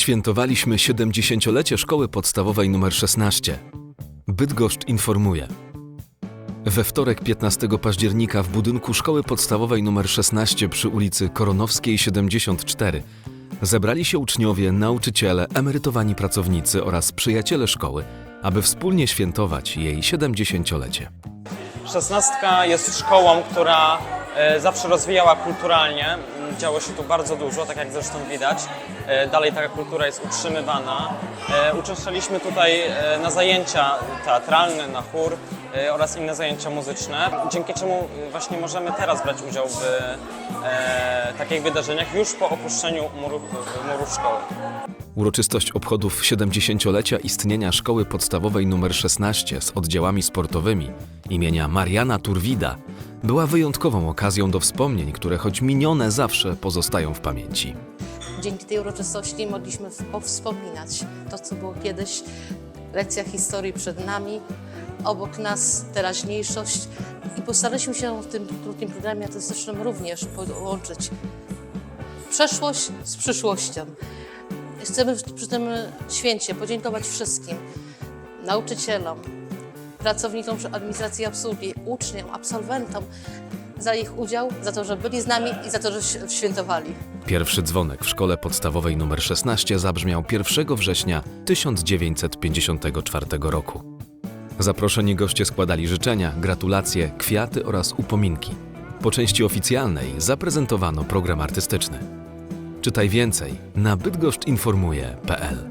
Świętowaliśmy 70-lecie szkoły podstawowej nr 16. Bydgoszcz informuje. We wtorek 15 października w budynku szkoły podstawowej nr 16 przy ulicy Koronowskiej 74 zebrali się uczniowie, nauczyciele, emerytowani pracownicy oraz przyjaciele szkoły, aby wspólnie świętować jej 70-lecie. Szesnastka jest szkołą, która zawsze rozwijała kulturalnie. Mm, Działo się tu bardzo dużo, tak jak zresztą widać. E, Dalej taka kultura jest utrzymywana. E, Uczęszczaliśmy tutaj e, na zajęcia teatralne, na chór e, oraz inne zajęcia muzyczne, dzięki czemu e, właśnie możemy teraz brać udział w e, takich wydarzeniach już po opuszczeniu murów, murów szkoły. Uroczystość obchodów 70-lecia istnienia szkoły podstawowej nr 16 z oddziałami sportowymi imienia Mariana Turwida była wyjątkową okazją do wspomnień, które choć minione zawsze pozostają w pamięci. Dzięki tej uroczystości mogliśmy powspominać to, co było kiedyś. Lekcja historii przed nami, obok nas teraźniejszość i postaraliśmy się w tym krótkim programie artystycznym również połączyć przeszłość z przyszłością. Chcemy przy tym święcie podziękować wszystkim nauczycielom, pracownikom administracji i obsługi, uczniom, absolwentom za ich udział, za to, że byli z nami i za to, że świętowali. Pierwszy dzwonek w szkole podstawowej nr 16 zabrzmiał 1 września 1954 roku. Zaproszeni goście składali życzenia, gratulacje, kwiaty oraz upominki. Po części oficjalnej zaprezentowano program artystyczny. Czytaj więcej na bydgoszczynformuje.pl